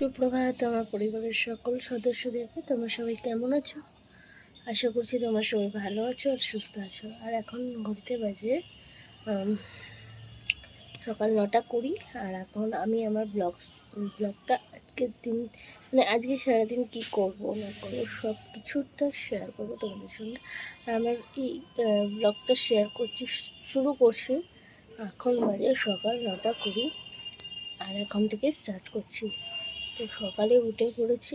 সুপ্রভাত আমার পরিবারের সকল সদস্যদেরকে তোমরা সবাই কেমন আছো? আশা করছি তোমরা সবাই ভালো আছো আর সুস্থ আছো। আর এখন ঘুরতে বাজে সকাল নটা কুড়ি। আর এখন আমি আমার ব্লগ ব্লগটা আজকের দিন মানে আজকে সারাদিন কি করব, না করব সব কিছুটা শেয়ার করব তোমাদের সঙ্গে। আর আমার এই ব্লগটা শেয়ার করছি, শুরু করছি এখন বাজে সকাল নটা কুড়ি। আর এখন থেকে স্টার্ট করছি। তো সকালে উঠে পড়েছি।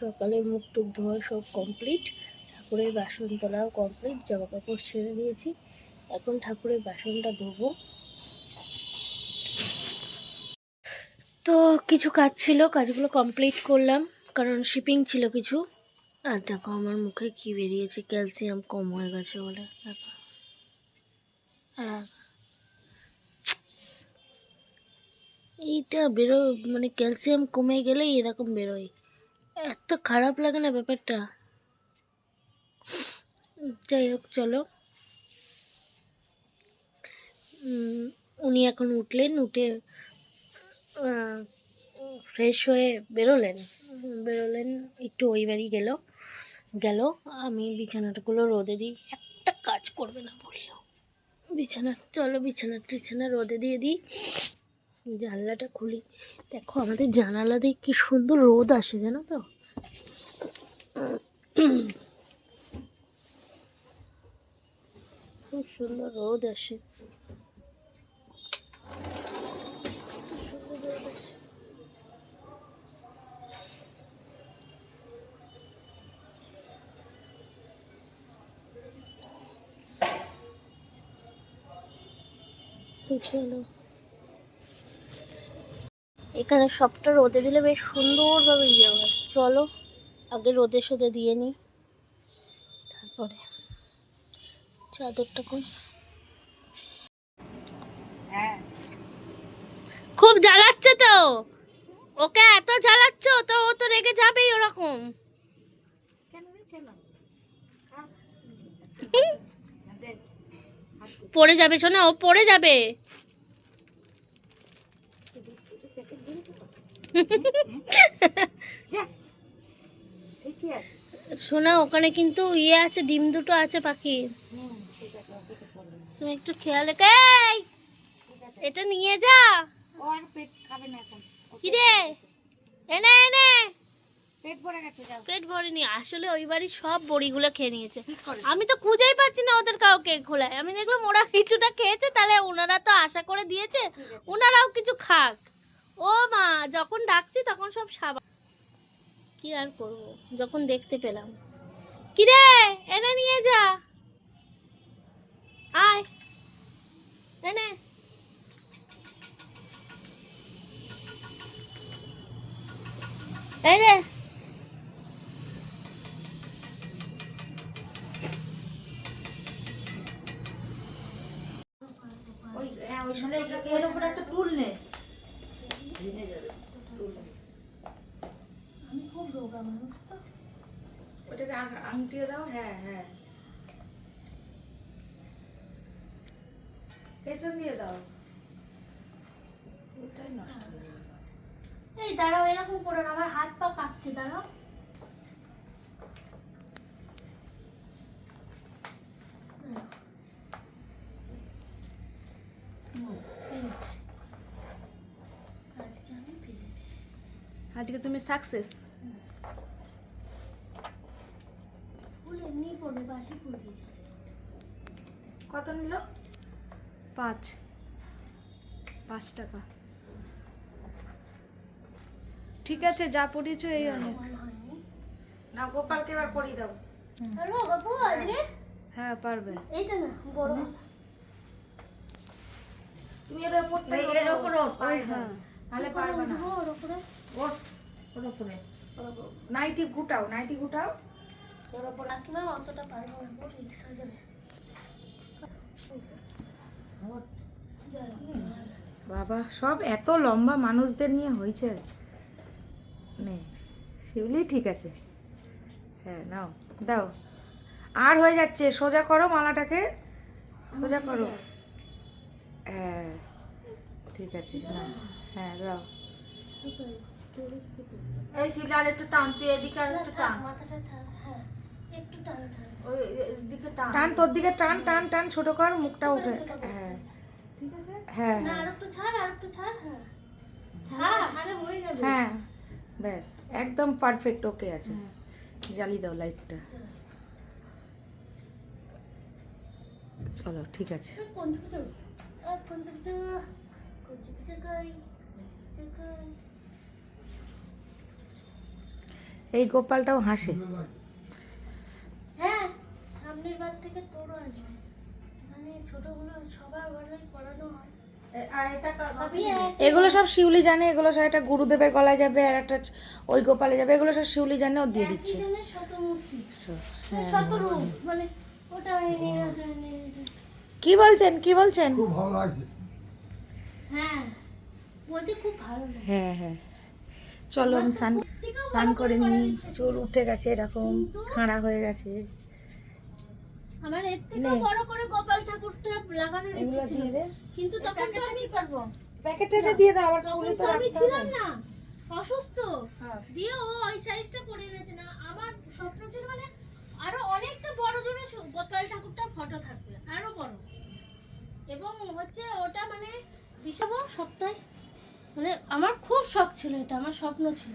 সকালে মুখ টুক ধোয়া সব কমপ্লিট ঠাকুরের বাসন তোলাও কমপ্লিট জামা কাপড় ছেড়ে দিয়েছি। এখন ঠাকুরের বাসনটা ধোবো। তো কিছু কাজ ছিল, কাজগুলো কমপ্লিট করলাম, কারণ শিপিং ছিল কিছু। আর দেখো আমার মুখে কি বেরিয়েছে ক্যালসিয়াম কম হয়ে গেছে বলে। হ্যাঁ এইটা বেরো মানে ক্যালসিয়াম কমে গেলেই এরকম বেরোয়। এত খারাপ লাগে না ব্যাপারটা। যাই হোক, চলো। উনি এখন উঠলেন, উঠে ফ্রেশ হয়ে বেরোলেন। বেরোলেন, একটু ওই বাড়ি গেল। গেল, আমি বিছানাটাগুলো রোদে দিই। একটা কাজ করবে না বলল বিছানা, চলো বিছানা টিছানা রোদে দিয়ে দিই। জানলাটা খুলি। দেখো, আমাদের জানালা দিয়ে কি সুন্দর রোদ আসে, জানো তো? খুব সুন্দর রোদ আসে। তো চলো। এখানে সবটা রোদে দিলে বেশ সুন্দরভাবে ইয়ে হয়। চলো আগে রোদে সোদে দিয়ে নিই। তারপরে চাদরটা কোন খুব জ্বালাচ্ছে তো! ওকে এত জ্বালাচ্ছ তো ও তো রেগে যাবেই ওরকম। পড়ে যাবে শোনা ও পড়ে যাবে। শোনা ওখানে কিন্তু ইয়ে আছে ডিম দুটো আছে পাখি। তুমি একটু খেয়াল রেখে এটা নিয়ে যা। ও পেট খাবে না এখন। কি রে এনে এনে। পেট ভরে গেছে যাও। পেট ভরেনি আসলে ওই বাড়ির সব বড়িগুলো খেয়ে নিয়েছে। আমি তো খুঁজেই পাচ্ছি না ওদের কাউকে খোলায়। আমি দেখলাম ওরা কিছুটা খেয়েছে তাহলে ওনারা তো আশা করে দিয়েছে ওনারাও কিছু খাক। ও মা, যখন ডাকছি তখন সব সাবা কি আর করব? যখন দেখতে পেলাম। কি রে এনে নিয়ে যা। আয়। এনে। রে ওই হ্যাঁ সময় এর উপর একটা টুল নে। ভেঙে যাবে আমি খুব রোগা মানুষ তো ওটাকে আংটিয়ে দাও হ্যাঁ হ্যাঁ পেছন দিয়ে দাও ওটাই নষ্ট হয়ে এই দাঁড়াও এরকম করো না আমার হাত পা কাঁপছে দাঁড়াও তুমি সাকসেস ফুল এমনিই পড়বে বাসি ফুল দিয়েছে কত নিল পাঁচ পাঁচ টাকা। ঠিক আছে যা পড়িয়েছো এই অনেক। না গোপালকে এবার পরিয়ে দাও। হ্যাঁ পারবে। এইটা না বড়। তুমি এর উপর এর উপর হ্যাঁ। নাহলে পারবে না। ওর উপরে ওর ওর উপরে নাইটি গুটাও নাইটি গুটাও। ওর উপর কাকিমা অতটা পারব না ওর রিক্সা যাবে। বাবা সব এত লম্বা মানুষদের নিয়ে হয়েছে। নে সেগুলি ঠিক আছে। হ্যাঁ নাও দাও। আর হয়ে যাচ্ছে সোজা করো মালাটাকে। সোজা করো। হ্যাঁ ঠিক আছে হ্যাঁ দাও। এই শিলা আর একটু টান তুই এদিকে আর একটু টান। মাথাটা থাক, হ্যাঁ একটু টান টান। টান তোর দিকে টান টান টান ছোট কর মুখটা উঠে হ্যাঁ। ঠিক আছে? হ্যাঁ আর একটু ছাড় আর একটু ছাড় হ্যাঁ। ছাড়। হয়ে যাবে। হ্যাঁ ব্যাস একদম পারফেক্ট ওকে আছে। জ্বালিয়ে দাও লাইটটা চলো ঠিক আছে। পঞ্চপুজো আর পঞ্চপুজো পঞ্চপুজো করি পঞ্চপুজো করি এই গোপালটাও হাসে। হ্যাঁ সামনের বার থেকে তোরও আসবে। ছোটগুলো সবার বেলায় পড়ানো এগুলো সব শিউলি জানে এগুলো সব একটা গুরুদেবের গলায় যাবে আর একটা ওই গোপালে যাবে এগুলো সব শিউলি জানে ও দিয়ে দিচ্ছে। হ্যাঁ। মানে। কি বলছেন কি বলছেন? খুব ভালো লাগছে। হ্যাঁ বলছে খুব ভালো হ্যাঁ হ্যাঁ। চলো আমি স্নান স্নান করে নিই চুল উঠে গেছে এরকম খাড়া হয়ে গেছে। আমার এর থেকে বড় করে গোপাল ঠাকুরটা লাগানোর ইচ্ছে ছিল। কিন্তু তখন তো আমি করব। প্যাকেটে দিয়ে দাও আবার তখন তো তো আমি ছিলাম না অসুস্থ। দিয়ে ও ওই সাইজটা পরে গেছে না। আমার স্বপ্ন ছিল মানে আরও অনেকটা বড় গোপাল ঠাকুরটা ফটো থাকবে আরও বড়। এবং হচ্ছে ওটা মানে বিশাব সপ্তাহে। মানে আমার খুব শখ ছিল এটা আমার স্বপ্ন ছিল।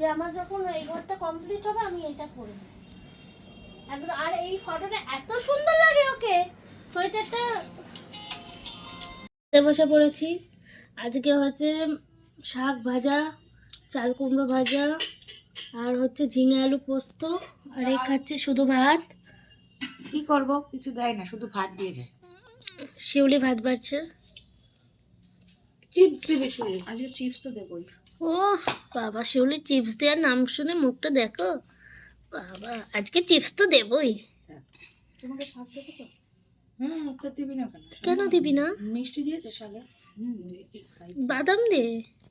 যে আমার যখন এই ঘরটা কমপ্লিট হবে আমি এটা করব একদম আর এই ফটোটা এত সুন্দর লাগে ওকে। সোয়েটারটা বসে পড়েছি। আজকে হচ্ছে শাক ভাজা চাল কুমড়ো ভাজা আর হচ্ছে ঝিঙে আলু পোস্ত আর এই খাচ্ছে শুধু ভাত। কি করব? কিছু দেয় না শুধু ভাত দিয়ে যায়। শিউলি ভাত বাড়ছে। চিপস দিবে শুনে আজকে চিপস তো দেবই। ও বাবা শিউলি চিপস দেওয়ার নাম শুনে মুখটা দেখো। বাবা আজকে চিপস তো দেবই। তোমাকে শাক দেবো তো? হুম তো দিবি না কেন? দিবি না? মিষ্টি দিয়েছে শালে বাদাম দে।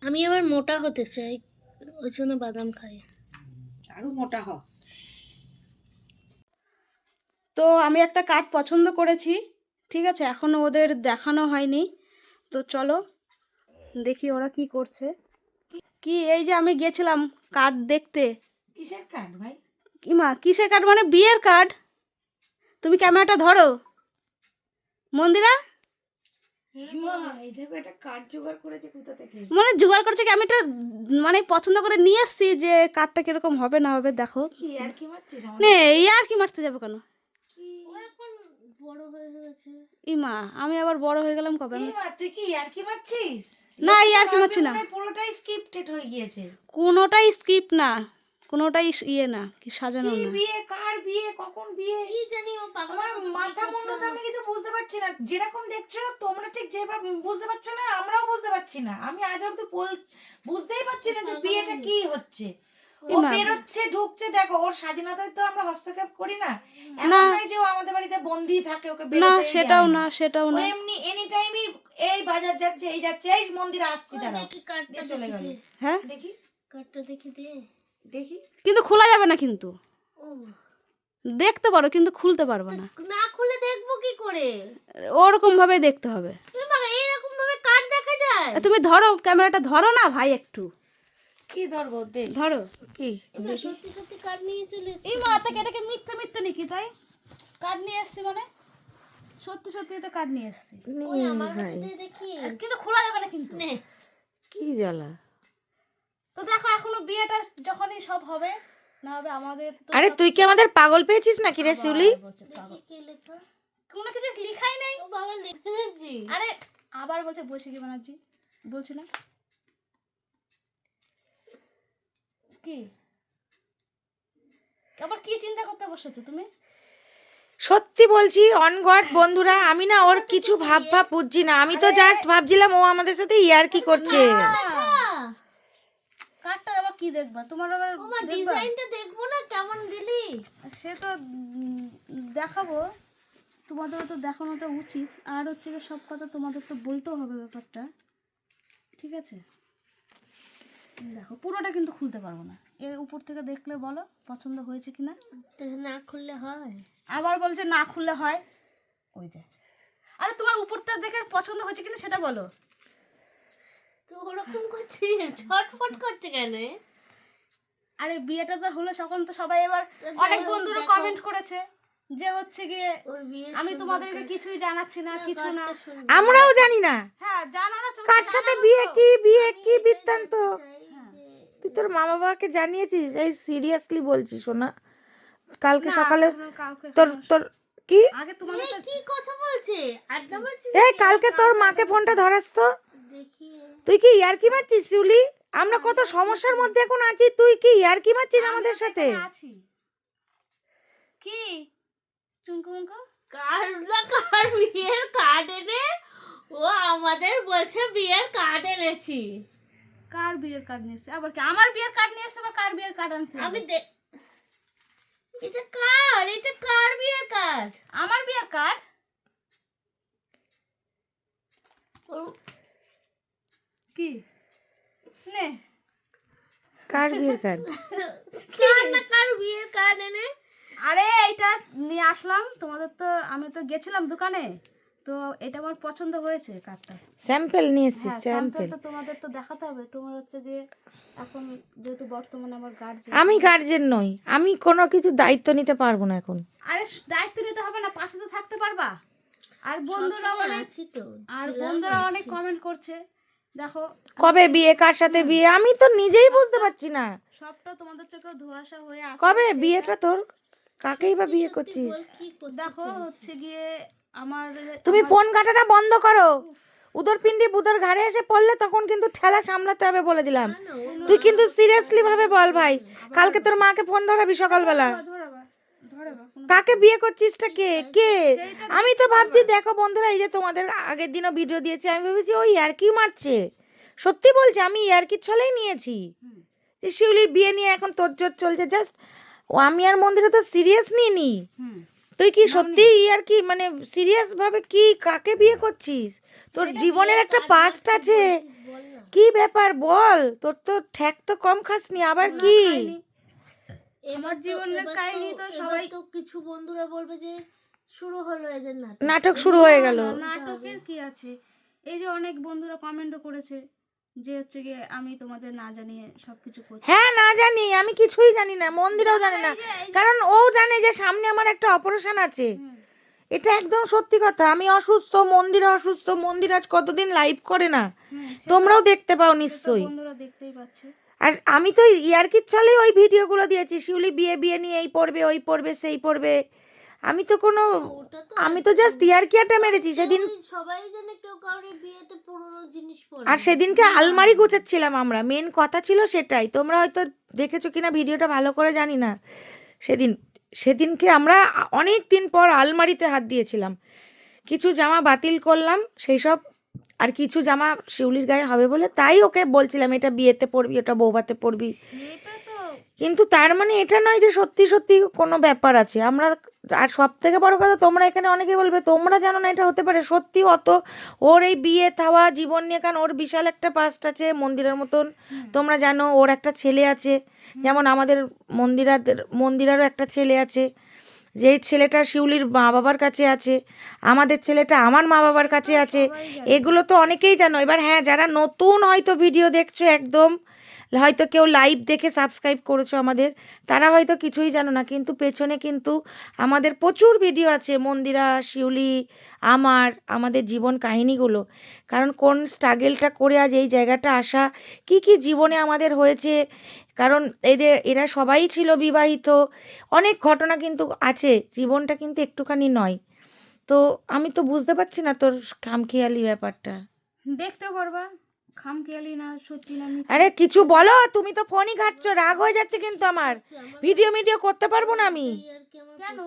আমি আবার মোটা হতে চাই ওই জন্য বাদাম খাই। আরও মোটা হ। তো আমি একটা কার্ড পছন্দ করেছি ঠিক আছে? এখনও ওদের দেখানো হয়নি। তো চলো দেখি ওরা কি করছে। কি এই যে আমি গেছিলাম কার্ড দেখতে। কিসের কার্ড ভাই? ইমা কিসের কার্ড মানে বিয়ের কার্ড তুমি ক্যামেরাটা ধরো। মন্দিরা? মানে জোগাড় করছে কি? আমি এটা মানে পছন্দ করে নিয়ে এসছি যে কার্ডটা কীরকম হবে না হবে দেখো। আর কি মারতে যাব কেন? বড় হয়ে গেছে ইমা আমি আবার বড় হয়ে গেলাম কবে? আমি এই মা তুই কি আর কি মারছিস? না এই আর কি মারছি না। পুরোটাই স্ক্রিপ্টেড হয়ে গিয়েছে। কোনোটাই স্ক্রিপ্ট না কোনোটাই ইয়ে না কি সাজানো না। বিয়ে কার বিয়ে কখন বিয়ে? কি জানি ও পাগল আমার মাথা মুন্ডু আমি কিছু বুঝতে পারছি না। যেরকম দেখছ তোমরা ঠিক যেভাবে বুঝতে পারছ না আমরাও বুঝতে পারছি না। আমি আজ অব্দি বুঝতেই পারছি না যে বিয়েটা কি হচ্ছে। ও বেরোচ্ছে ঢুকছে দেখো ওর স্বাধীনতায় তো আমরা হস্তক্ষেপ করি না। এমন নয় যে ও আমাদের বাড়িতে বন্দি থাকে ওকে না সেটাও না সেটাও না। এমনি এনি টাইমই এই বাজার যাচ্ছে এই যাচ্ছে এই মন্দিরে আসছি দাঁড়াও। চলে গেল। হ্যাঁ? দেখি। কার্ডটা দেখি দে। দেখি। কিন্তু খোলা যাবে না কিন্তু। ও। দেখতে পারো কিন্তু খুলতে পারব না। না খুলে দেখব কি করে? ওরকম ভাবে দেখতে হবে। এইরকম ভাবে কার্ড দেখা যায়? তুমি ধরো ক্যামেরাটা ধরো না ভাই একটু। কি ধরবো? দেখ ধরো। কি? সত্যি সত্যি কার্ড নিয়ে চলে এই মা তাকে এটাকে মিথ্যে মিথ্যে নাকি তাই? কার্ড নিয়ে এসছি মানে? সত্যি সত্যি তো কার্ড নিয়ে এসছি দে দেখি। কিন্তু খোলা যাবে না কিন্তু। কি জ্বালা? তো দেখো এখনও বিয়েটা যখনই সব হবে না হবে আমাদের আরে তুই কি আমাদের পাগল পেয়েছিস নাকি রে শিউলি? কি লেখা? কোনো কিছু লিখাই নেই? বাবা এনার্জি আরে আবার বলছে বৈশাখী ব্যানার্জি বলছি না কি? আবার কি চিন্তা করতে বসেছো তুমি? সত্যি বলছি অন গড বন্ধুরা আমি না ওর কিছু ভাব ভাব বুঝছি না। আমি তো জাস্ট ভাবছিলাম ও আমাদের সাথে ইয়ার কি করছে। কার্ডটা আবার কি দেখবা? তোমার আবার তোমার ডিজাইনটা দেখব না কেমন দিলি? সে তো দেখাবো। তোমাদেরও তো দেখানোটা উচিত। আর হচ্ছে সব কথা তোমাদের তো বলতেও হবে ব্যাপারটা। ঠিক আছে? দেখো। পুরোটা কিন্তু খুলতে পারব না। এর উপর থেকে দেখলে বলো পছন্দ হয়েছে কিনা? তো না খুললে হয়। আবার বলছে না খুললে হয়। ওই যে। আরে তোমার উপরটা দেখে পছন্দ হয়েছে কিনা সেটা বলো। তো ওরকম করছিস ছটফট করছে কেন আরে বিয়েটা তো হলো তখন তো সবাই এবার অনেক বন্ধুরা কমেন্ট করেছে যে হচ্ছে গিয়ে আমি তোমাদেরকে কিছুই জানাচ্ছি না কিছু না। আমরাও জানি না। হ্যাঁ জানো না কার সাথে বিয়ে। কি বিয়ে কি বৃত্তান্ত। তুই তোর মা বাবাকে জানিয়েছিস? এই সিরিয়াসলি বলছি শোনা কালকে সকালে তোর তোর কি? আগে কি কথা বলছে? আড্ডা মারছিস এই কালকে তোর মাকে ফোনটা ধরাস তো। দেখি। তুই কি ইয়ারকি মারছিস শিউলি আমরা কত সমস্যার মধ্যে এখন আছি। তুই কি ইয়ারকি মারছিস আমাদের সাথে? আছি। কি? চুমকু কার না কার বিয়ের কার্ড এনে? ও আমাদের বলছে বিয়ের কার্ড এনেছি। কার বিয়ের কার্ড নিয়ে এসেছে? আবার কি? আমার বিয়ের কার্ড নিয়ে এসেছে আবার কার বিয়ের কার্ড আনতে আমি দে এটা কার? এটা কার বিয়ের কার্ড আমার বিয়ের কার্ড কি? নে। কার বিয়ের কার্ড কার না কার বিয়ের কার্ড এনে? আরে এইটা নিয়ে আসলাম। তোমাদের তো আমি তো গেছিলাম দোকানে। তো এটা আমার পছন্দ হয়েছে কার্ডটা। স্যাম্পেল নিয়ে এসছিস হ্যাঁ স্যাম্পেল। তোমাদের তো দেখাতে হবে। তোমার হচ্ছে যে এখন যেহেতু বর্তমানে আমার গার্জেন আমি গার্জেন নই আমি কোনো কিছু দায়িত্ব নিতে পারব না এখন। আরে দায়িত্ব নিতে হবে না পাশে তো থাকতে পারবা। আর বন্ধুরা আছি তো আর বন্ধুরা অনেক কমেন্ট করছে। দেখো কবে বিয়ে কার সাথে বিয়ে? আমি তো নিজেই বুঝতে পারছি না। সবটা তোমাদের চোখে ধোয়াশা হয়ে কবে? বিয়েটা তোর? কাকেই বা বিয়ে করছিস? দেখো হচ্ছে গিয়ে আমার তুমি ফোন কাটাটা বন্ধ করো। উদর পিন্ডি বুদর ঘাড়ে এসে পড়লে তখন কিন্তু ঠেলা সামলাতে হবে বলে দিলাম। তুই কিন্তু সিরিয়াসলি ভাবে বল ভাই। কালকে তোর মাকে ফোন ধরাবি সকালবেলা। কাকে বিয়ে করছিসটা কে? কে? আমি তো ভাবছি দেখো বন্ধুরা এই যে তোমাদের আগের দিনও ভিডিও দিয়েছি আমি ভেবেছি ওই ইয়ারকি মারছে? সত্যি বলছি আমি ইয়ারকির ছলেই নিয়েছি? শিউলির বিয়ে নিয়ে এখন তোর চলছে জাস্ট ও আমি আর মন্দিরে তো সিরিয়াস নিয়ে নি তুই কি সত্যি আর কি মানে সিরিয়াস ভাবে কি কাকে বিয়ে করছিস? তোর জীবনের একটা পাস্ট আছে। কি ব্যাপার বল? তোর তো ঠ্যাক তো কম খাসনি আবার কি? এবার জীবনের কাহিনী তো সবাই- তো কিছু বন্ধুরা বলবে যে শুরু হলো এদের নাটক। নাটক শুরু হয়ে গেল। নাটকের কি আছে? এই যে অনেক বন্ধুরা কমেন্টও করেছে। যে হচ্ছে গিয়ে আমি তোমাদের না জানিয়ে সবকিছু করছি। হ্যাঁ না জানি আমি কিছুই জানি না মন্দিরও জানে না। কারণ ও জানে যে সামনে আমার একটা অপারেশন আছে। এটা একদম সত্যি কথা আমি অসুস্থ মন্দির অসুস্থ মন্দির আজ কতদিন লাইভ করে না? তোমরাও দেখতে পাও নিশ্চয়ই। বন্ধুরা দেখতেই পাচ্ছে। আর আমি তো ইয়ার্কির ছলে ওই ভিডিওগুলো দিয়েছি শিউলি বিয়ে বিয়ে নিয়ে এই পড়বে ওই পড়বে সেই পড়বে। আমি তো কোনো আমি তো জাস্ট ইয়ার্কিয়াটা মেরেছি। সেদিন সবাই জানে কেউ কারোর বিয়েতে পুরনো জিনিস পরে আর সেদিনকে আলমারি গুছাচ্ছিলাম আমরা। মেন কথা ছিল সেটাই। তোমরা হয়তো দেখেছ কিনা ভিডিওটা ভালো করে জানি না। সেদিন সেদিনকে আমরা অনেক দিন পর আলমারিতে হাত দিয়েছিলাম। কিছু জামা বাতিল করলাম সেই সব। আর কিছু জামা শিউলির গায়ে হবে বলে তাই ওকে বলছিলাম এটা বিয়েতে পড়বি ওটা বৌভাতে পড়বি এটা তো কিন্তু তার মানে এটা নয় যে সত্যি সত্যি কোনো ব্যাপার আছে। আমরা আর সব থেকে বড় কথা তোমরা এখানে অনেকে বলবে তোমরা জানো না এটা হতে পারে। সত্যি অত ওর এই বিয়ে থাওয়া জীবন নিয়ে কারণ ওর বিশাল একটা পাস্ট আছে মন্দিরের মতন। তোমরা জানো ওর একটা ছেলে আছে। যেমন আমাদের মন্দিরাদের মন্দিরারও একটা ছেলে আছে। যে ছেলেটা শিউলির মা বাবার কাছে আছে আমাদের ছেলেটা আমার মা বাবার কাছে আছে। এগুলো তো অনেকেই জানো। এবার হ্যাঁ যারা নতুন হয়তো ভিডিও দেখছ একদম হয়তো কেউ লাইভ দেখে সাবস্ক্রাইব করেছ আমাদের, তারা হয়তো কিছুই জানো না, কিন্তু পেছনে কিন্তু আমাদের প্রচুর ভিডিও আছে, মন্দিরা, শিউলি, আমার, আমাদের জীবন কাহিনীগুলো। কারণ কোন স্ট্রাগেলটা করে আজ এই জায়গাটা আসা, কি কি জীবনে আমাদের হয়েছে, কারণ এদের, এরা সবাই ছিল বিবাহিত, অনেক ঘটনা কিন্তু আছে, জীবনটা কিন্তু একটুখানি নয়। তো আমি তো বুঝতে পারছি না তোর খামখেয়ালি ব্যাপারটা। দেখতে পারবা। খামখেয়ালি না সত্যি না আরে কিছু বলো তুমি তো ফোনই ঘাটছো রাগ হয়ে যাচ্ছে কিন্তু আমার। ভিডিও মিডিও করতে পারব না আমি। আর কেন।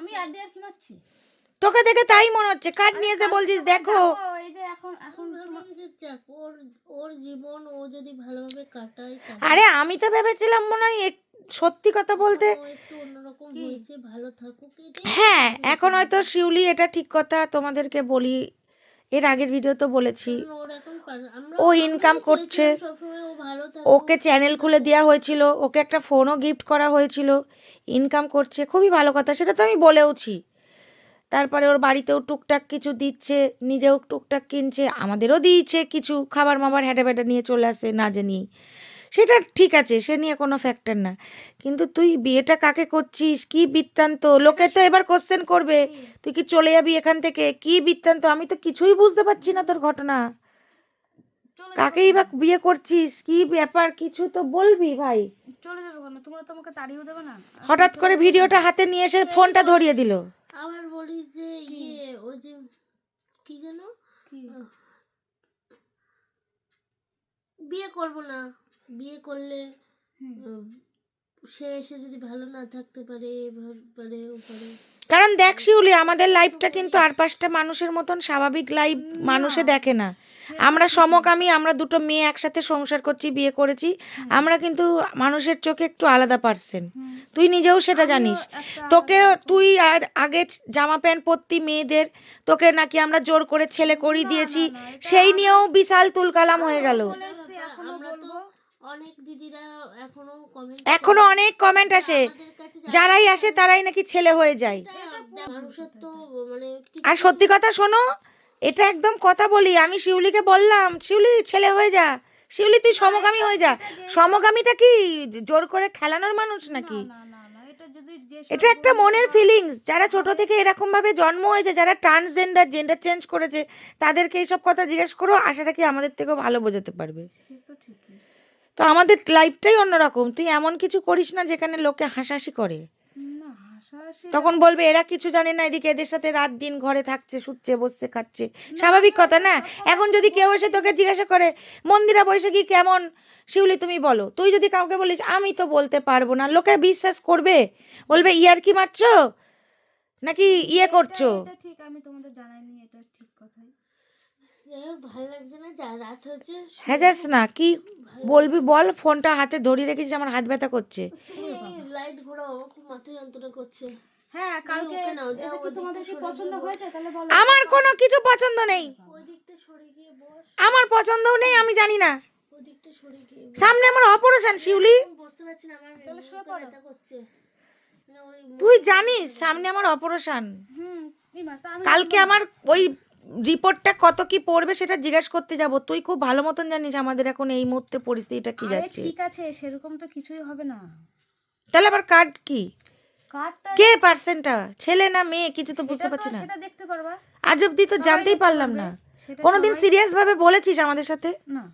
আমি আড্ডি আর কি মারছি? তোকে দেখে তাই মনে হচ্ছে। কাঠ নিয়ে এসে বলছিস দেখো। ও, এই যে এখন এখন আমি ভাবলাম যে যাক ওর ওর জীবন ও যদি ভালোভাবে কাটায় কাটায়। আরে আমি তো ভেবেছিলাম মনে হয় এক- সত্যি কথা বলতে হ্যাঁ এখন হয়তো শিউলি এটা ঠিক কথা তোমাদেরকে বলি এর আগের ভিডিও তো বলেছি। ও ইনকাম করছে। ওকে চ্যানেল খুলে দেওয়া হয়েছিল ওকে একটা ফোনও গিফট করা হয়েছিল ইনকাম করছে খুবই ভালো কথা সেটা তো আমি বলেওছি। তারপরে ওর বাড়িতেও টুকটাক কিছু দিচ্ছে নিজেও টুকটাক কিনছে আমাদেরও দিয়েছে কিছু খাবার মাবার হ্যাটা ব্যাটা নিয়ে চলে আসে না জানি। সেটা ঠিক আছে সে নিয়ে কোনো ফ্যাক্টর না। কিন্তু তুই বিয়েটা কাকে করছিস? কি বৃত্তান্ত? লোকে তো এবার কোশ্চেন করবে তুই কি চলে যাবি এখান থেকে? কি বৃত্তান্ত? আমি তো কিছুই বুঝতে পারছি না তোর ঘটনা। কাকেই বা বিয়ে করছিস? কি ব্যাপার? কিছু তো বলবি ভাই। চলে যাবে কেন? তোমরা তো আমাকে তাড়িয়েও দেবে না। হঠাৎ করে ভিডিওটা হাতে নিয়ে এসে ফোনটা ধরিয়ে দিল। আবার বলিস যে ইয়ে ওই যে কি যেন? বিয়ে করব না। বিয়ে করলে সে এসে যদি ভালো না থাকতে পারে পারে ও পারে। কারণ দেখ শিউলি আমাদের লাইফটা কিন্তু আর পাঁচটা মানুষের মতন স্বাভাবিক লাইফ মানুষে দেখে না। আমরা সমকামী আমরা দুটো মেয়ে একসাথে সংসার করছি বিয়ে করেছি আমরা কিন্তু মানুষের চোখে একটু আলাদা পারছেন তুই নিজেও সেটা জানিস। তোকে তুই আর- আগে জামা প্যান্ট পরতি মেয়েদের তোকে নাকি আমরা জোর করে ছেলে করিয়ে দিয়েছি। সেই নিয়েও বিশাল তুলকালাম হয়ে গেল। আমরা তো অনেক দিদিরা এখনও কমেন্ট এখনও অনেক কমেন্ট আসে। যারাই আসে তারাই নাকি ছেলে হয়ে যায়। মানুষের তো মানে আর সত্যি কথা শোনো এটা একদম কথা বলি। আমি শিউলিকে বললাম শিউলি ছেলে হয়ে যা। শিউলি তুই সমগামী হয়ে যা। সমগামীটা কি জোর করে খেলানোর মানুষ নাকি? না না না এটা যদি যে এটা একটা মনের ফিলিংস যারা ছোট থেকে এরকম ভাবে জন্ম হয়েছে যারা ট্রান্সজেন্ডার জেন্ডার চেঞ্জ করেছে তাদেরকে এইসব কথা জিজ্ঞেস করো আশাটা কি আমাদের থেকেও ভালো বোঝাতে পারবে। সে তো আমাদের লাইফটাই অন্যরকম। তুই এমন কিছু করিস না যেখানে লোকে হাসাহাসি করে। তখন বলবে এরা কিছু জানে না এদিকে এদের সাথে রাত দিন ঘরে থাকছে শুচ্ছে বসছে খাচ্ছে। স্বাভাবিক কথা না? এখন যদি কেউ এসে তোকে জিজ্ঞাসা করে মন্দিরা বৈশাখী কেমন? শিউলি তুমি বলো। তুই যদি কাউকে বলিস আমি তো বলতে পারব না। লোকে বিশ্বাস করবে। বলবে ইয়ার কি মারছো? নাকি ইয়ে করছ? ঠিক আমি তোমাদের জানাইনি এটা ঠিক কথাই। হ্যাঁ যাস না কি বলবি বল ফোনটা হাতে ধরিয়ে রেখেছিস আমার হাত ব্যথা করছে। লাইট ঘোরাও খুব মাথা যন্ত্রণা করছে। হ্যাঁ কালকে তোমাদের কি পছন্দ হয়েছে? তাহলে বলো। আমার কোনো কিছু পছন্দ নেই। ওই সরে গিয়ে বস। আমার পছন্দও নেই আমি জানি না। ওই সরে গিয়ে সামনে আমার অপারেশন শিউলি। আমি পারছি না আমার বুকে ব্যথা করছে। না ওই তুই জানিস সামনে আমার অপারেশন কালকে আমার ওই রিপোর্টটা কত কি পড়বে সেটা জিজ্ঞেস করতে যাব। তুই খুব ভালো মতন জানিস আমাদের এখন এই মুহূর্তে পরিস্থিতিটা কি আরে যাচ্ছে। ঠিক আছে সেরকম তো কিছুই হবে না। তাহলে আবার কার্ড কি? কে পার্সেন্টটা? ছেলে না মেয়ে? কিছু তো বুঝতে পারছি না। সেটা দেখতে পারবা। আজ অব্দি তো জানতেই পারলাম না। কোনোদিন সিরিয়াস ভাবে বলেছিস আমাদের সাথে? না।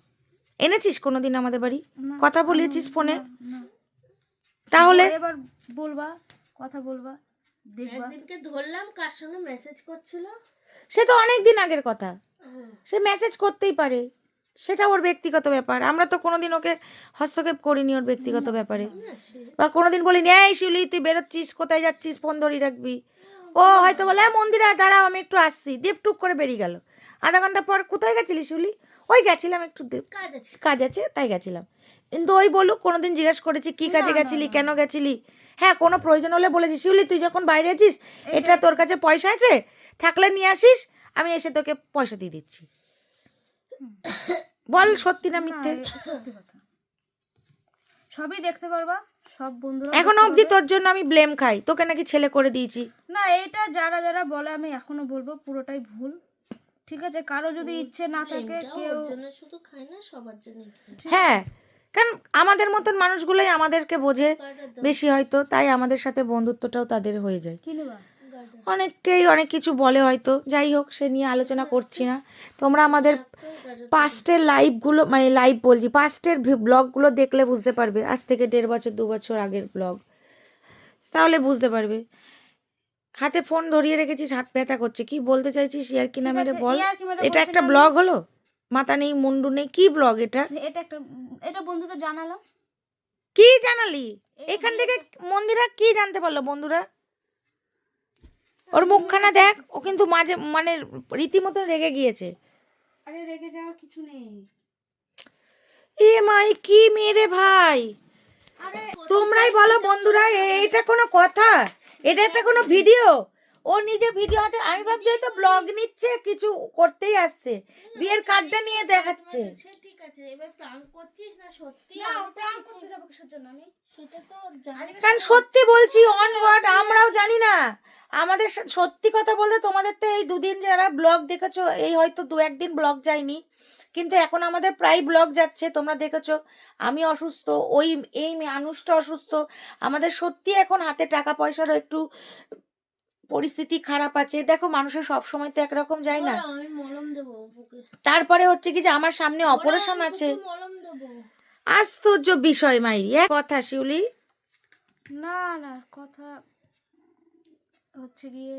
এনেছিস কোনোদিন আমাদের বাড়ি? কথা বলেছিস ফোনে? না। তাহলে? এবার বলবা কথা বলবা দেখবা। একদিনকে ধরলাম কার সঙ্গে মেসেজ করছিল? সে তো অনেক দিন আগের কথা। সে মেসেজ করতেই পারে। সেটা ওর ব্যক্তিগত ব্যাপার। আমরা তো কোনোদিন ওকে হস্তক্ষেপ করিনি ওর ব্যক্তিগত ব্যাপারে। বা কোনোদিন বলিনি এই শিউলি তুই বেরোচ্ছিস কোথায় যাচ্ছিস ফোন ধরিয়ে রাখবি? ও হয়তো বলে "হ্যাঁ, মন্দিরে দাঁড়াও আমি একটু আসছি। দেব টুক করে বেরিয়ে গেল। আধা ঘণ্টা পর কোথায় গেছিলি শিউলি? ওই গেছিলাম একটু দে- কাজ আছে। কাজ আছে তাই গেছিলাম। কিন্তু ওই বলুক কোনোদিন জিজ্ঞেস করেছি কি কাজে গেছিলি? কেন গেছিলি? হ্যাঁ কোনো প্রয়োজন হলে বলেছি শিউলি তুই যখন বাইরে আছিস এটা তোর কাছে পয়সা আছে? থাকলে নিয়ে আসিস আমি এসে তোকে পয়সা দিয়ে দিচ্ছি। বল সত্যি না মিথ্যে? সবই দেখতে পারবা সব বন্ধুরা এখনও অবধি তোর জন্য আমি ব্লেম খাই তোকে নাকি ছেলে করে দিয়েছি। না এটা যারা যারা বলে আমি এখনও বলব পুরোটাই ভুল। ঠিক আছে কারও যদি ইচ্ছে না থাকে কেউ শুধু খায় না সবার জন্য হ্যাঁ কারণ আমাদের মতন মানুষগুলোই আমাদেরকে বোঝে বেশি হয়তো তাই আমাদের সাথে বন্ধুত্বটাও তাদের হয়ে যায়। অনেককেই অনেক কিছু বলে হয়তো। যাই হোক সে নিয়ে আলোচনা করছি না। তোমরা আমাদের পাস্টের লাইভগুলো মানে লাইভ বলছি পাস্টের ব্লগগুলো দেখলে বুঝতে পারবে। আজ থেকে দেড় বছর দু বছর আগের ব্লগ তাহলে বুঝতে পারবে। হাতে ফোন ধরিয়ে রেখেছিস হাত ব্যথা করছে। কি বলতে চাইছিস ইয়ার কি আছে, বল? এটা একটা ব্লগ হলো? মাথা নেই মুন্ডু নেই কি ব্লগ এটা? এটা একটা এটা বন্ধুদের জানালাম। কি জানালি? এখান থেকে মন্দিরা কি জানতে পারল বন্ধুরা? ওর মুখখানা দেখ ও কিন্তু মাঝে মানে রীতিমতো রেগে গিয়েছে। আরে রেগে যাওয়ার কিছু নেই। এ মাই কি মেরে ভাই? আরে তোমরাই বলো বন্ধুরা এটা কোনো কথা? এটা একটা কোনো ভিডিও? ও নিজে ভিডিও হাতে আমি ভাবছি হয়তো ব্লগ নিচ্ছে কিছু করতেই আসছে। বিয়ের কার্ডটা নিয়ে দেখাচ্ছে। ঠিক আছে এবার প্রাঙ্ক করছিস না সত্যি না কিছু- করতে যাব কিসের জন্য আমি? সেটা তো জানি কারণ সত্যি বলছি অন ওয়ার্ড আমরাও জানি না। আমাদের সত্যি কথা বলতে তোমাদের তো এই দুদিন যারা ব্লগ দেখেছ এই হয়তো দু একদিন ব্লগ যায়নি। কিন্তু এখন আমাদের প্রায় ব্লগ যাচ্ছে তোমরা দেখেছ। আমি অসুস্থ ওই এই মানুষটা অসুস্থ। আমাদের সত্যি এখন হাতে টাকা পয়সারও একটু পরিস্থিতি খারাপ আছে। দেখো মানুষের সব সময় তো একরকম যায় না। ওরা, আমি মলম দেবো বুকে তারপরে হচ্ছে কি যে আমার সামনে অপারেশন আছে। বুকে মলম দেবো। আশ্চর্য বিষয় মাইরি। এক কথা শিউলি। না না কথা হচ্ছে গিয়ে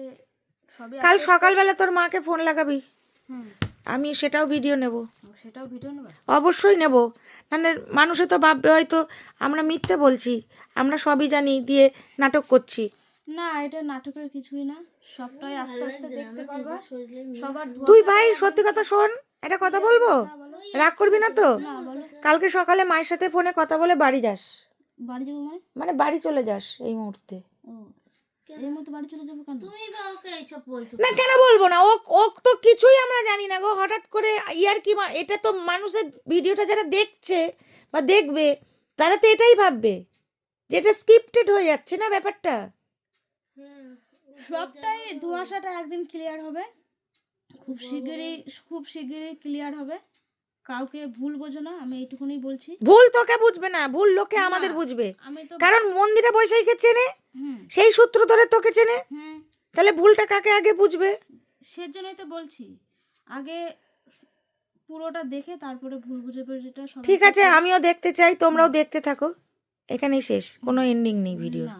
সবই কাল সকালবেলা তোর মাকে ফোন লাগাবি। হুম। আমি সেটাও ভিডিও নেব। সেটাও ভিডিও নেবে? অবশ্যই নেব। মানে মানুষে তো ভাববে হয়তো আমরা মিথ্যে বলছি। আমরা সবই জানি দিয়ে নাটক করছি। না এটা নাটকের কিছুই না। সবটাই আস্তে আস্তে দেখতে পারবা। সবার তুই ভাই সত্যি কথা শোন এটা কথা বলব? রাগ করবি না তো? কালকে সকালে মায়ের সাথে ফোনে কথা বলে বাড়ি যাস। বাড়ি যাব মানে? মানে বাড়ি চলে যাস এই মুহূর্তে। ওকে না কেন? বলব না? ও ও তো কিছুই আমরা জানি না গো। হঠাৎ করে ইয়ার কি মা- এটা তো মানুষের ভিডিওটা যারা দেখছে বা দেখবে তারা তো এটাই ভাববে যে এটা স্ক্রিপ্টেড হয়ে যাচ্ছে না ব্যাপারটা? হ্যাঁ সবটাই ধোঁয়াশাটা একদিন ক্লিয়ার হবে। খুব শিগগিরই খুব শিগগিরই ক্লিয়ার হবে। কাউকে ভুল বোঝো না আমি এইটুকুনি বলছি। ভুল তোকে বুঝবে না ভুল লোকে আমাদের বুঝবে। আমি তো কারণ মন্দিরা বৈশাখীকে চেনে হুম। সেই সূত্র ধরে তোকে চেনে। হুম। তাহলে ভুলটা কাকে আগে বুঝবে? সেজন্যই তো বলছি। আগে পুরোটা দেখে তারপরে ভুল বুঝে সবাই ঠিক আছে আমিও দেখতে চাই তোমরাও দেখতে থাকো। এখানেই শেষ কোনো এন্ডিং নেই ভিডিও না